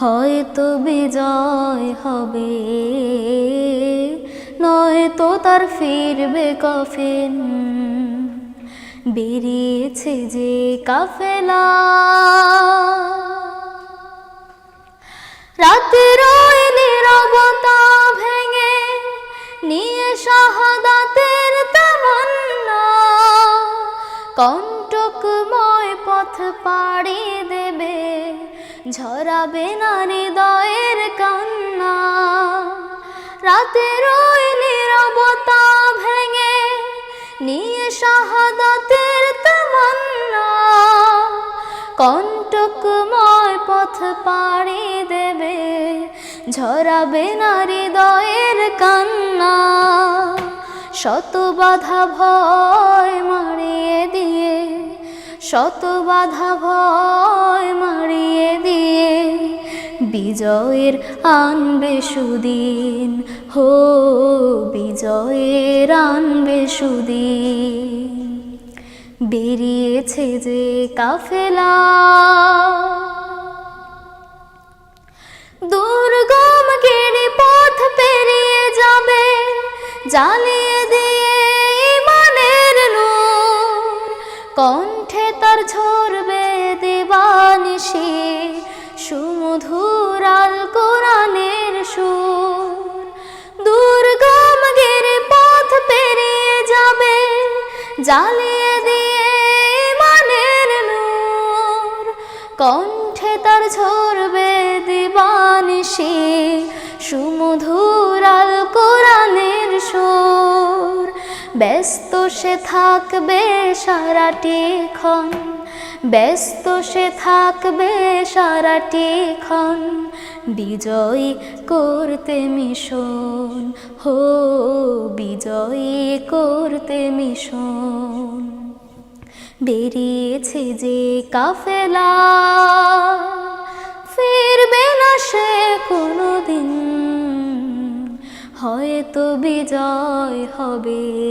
হয়তো বিজয় হবে। নয়তো তার ফিরবে কফিন। বেরিয়েছে যে কাফেলা। রাতের নীরবতা ভেঙে নিয়ে শাহাদাতের তামান্না। কণ্টকময় ঝরাবে না হৃদয়ের কান্না। রাতের ওই নীরবতা ভেঙে নিয়ে শাহাদাতের তামান্না। কণ্টকময় পথ পাড়ি দেবে, ঝরাবে না হৃদয়ের কান্না। শত বাধা ভয় শত বাধা ভয় মারিয়ে দিয়ে বিজয়ের আনবে সুদিন, হো, বিজয়ের আনবে সুদিন। বেরিয়েছে যে কাফেলা, দুর্গম গিরি পথ পেরিয়ে যাবে জ্বালিয়ে জ্বালিয়ে দিয়ে মানের নূর। কণ্ঠে তার ঝরবে দিবানিশি সুমধুর আল কোরআনের সুর। ব্যস্ত সে থাকবে সারাটি ক্ষণ। ব্যস্ত সে থাকবে সারাটি ক্ষণ। বিজয়ী করতে মিশন, হো, বিজয়ী করতে মিশন। বেরিয়েছে যে কাফেলা, ফিরবে না সে কোনো দিন হয়তো বিজয় হবে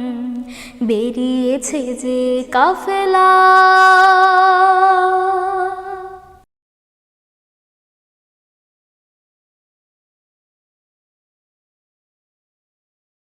বেরিয়েছে যে কাফেলা।